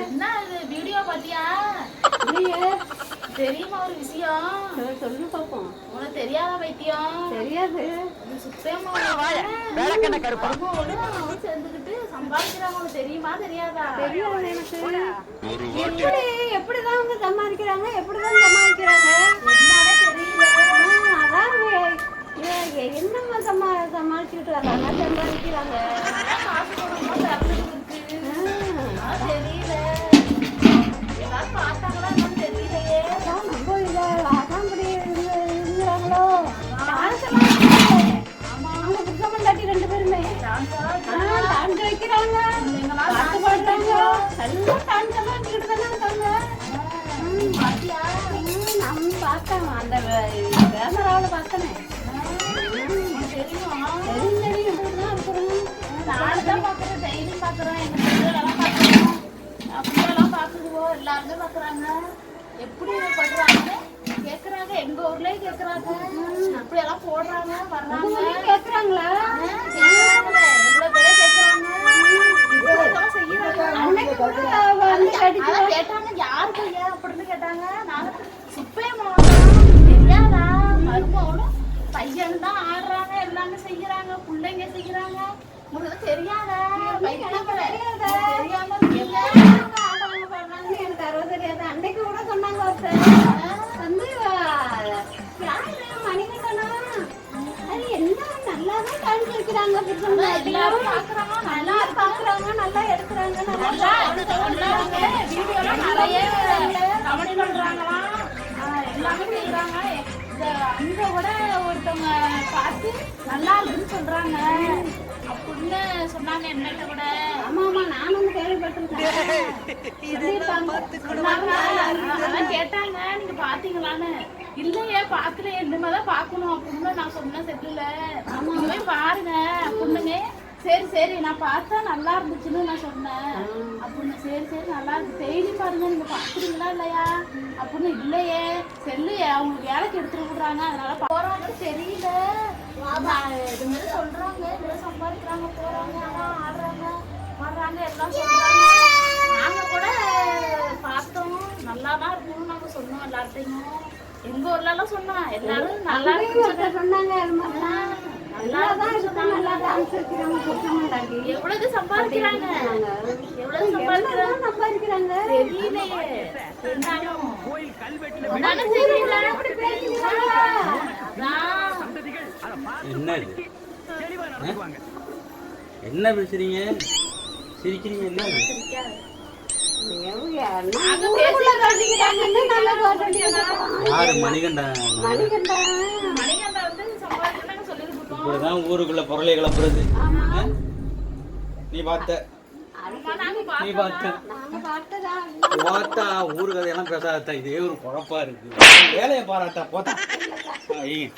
என்ன இது? வீடியோ பாத்தியா தெரியுமா ஒரு விஷயம்? சொல்லு பாப்போம். உனக்கு தெரியாத வைத்தியம் தெரியாது. சுத்தமா சேர்ந்துக்கிட்டு சம்பாதிக்கிறாங்க தெரியுமா தெரியாதா? தெரியாது எனக்கு. எப்படி? எப்படிதான் அவங்க சமாளிக்கிறாங்க எப்படிதான் சமாளிக்கிறாங்க என்னன்னே தெரியல. அதான் என்னம்மா சமா சமாளிச்சுக்கிட்டு வர்றாங்க சம்பாதிக்கிறாங்க. காசு இருக்கு. ரெண்டு பேருமே வைக்கிறாங்க நம்ம தெரியும் தெரியும் தெரியும் இப்படிதான் தான் பார்க்குறேன் டெய்லியும் பார்க்குறேன் பார்க்குதுவோ எல்லாருமே பார்க்குறாங்க. எப்படி படுறாங்கன்னு கேட்குறாங்க எங்கள் ஊர்லேயே கேட்குறாங்க அப்படியெல்லாம் போடுறாங்க வர்றாங்க. அதான் கேட்டாங்க. யார் பையன் அப்படின்னு கேட்டாங்க. நானும் சுப்பையம்மா தெரியாதா? மருமகளும் பையன் தான் ஆடுறாங்க. எல்லாமே செய்யறாங்க. பிள்ளைங்க செய்யறாங்க. உங்களுக்கு தெரியாதா? பைத்தியம் எல்லாரும் பாக்குறாங்க நல்லா பாக்குறாங்க நல்லா எடுக்கிறாங்க நல்லா. வீடியோலாம் நிறைய கமெண்ட் பண்றாங்களாம். ஆஹ் எல்லாமே செய்றாங்க. இந்த கூட ஒருத்தவங்க பார்த்து நல்லா இருக்குன்னு சொல்றாங்க. அப்படின்னு சொன்னாங்க என்னட்ட கூட. ஆமா ஆமா நானும் கேள்விப்பட்டிருக்கேன். கேட்டாங்க. நீங்க பாத்தீங்களான்னு. இல்லையே இனிமேதான் பாக்கணும் அப்படின்னு நான் சொன்னேன் செட்டுல பாருங்க. சரி சரி நான் பார்த்தா நல்லா இருந்துச்சுன்னு நான் சொன்னேன். அப்படின்னு சரி சரி நல்லா இருக்கு. டெய்லி பாருங்க நீங்க பாக்குறீங்களா இல்லையா? அப்படின்னு இல்லையே. செல்லு அவங்களுக்கு வேலைக்கு எடுத்துட்டு விடுறாங்க அதனால போறாங்க. தெரியல. இது மாதிரி சொல்றாங்க. இவ்வளவு சம்பாதிக்கிறாங்க போறாங்க. ஆனா ஆடுறாங்க வர்றாங்க எல்லாம் சொல்றாங்க. நாங்க கூட பார்த்தோம். நல்லா தான் இருக்கணும்னு நாங்க சொன்னோம் எல்லார்ட்டையும். எங்க ஊர்ல எல்லாம் சொன்னோம் எல்லாரும் நல்லா சொன்னாங்க எவ்வளவு சம்பாதிக்கிறாங்க? எவ்வளவு சம்பாதிக்கிறாங்க? சம்பாதிக்கிறாங்க? தெரியலையே. என்ன பேசுறீங்க? சிரிக்கிறீங்க என்ன. யாரு மணிகண்டன்? மணிகண்டா இப்படிதான் ஊருக்குள்ள பொருளை கிளப்புறது. ஆ? நீ பார்த்த. நீ பார்த்த. போத்தா ஊரு கதையெல்லாம் பேசாதா இதே ஒரு குழப்பா இருக்கு. வேலையை பாராட்டா போத்தா ஐய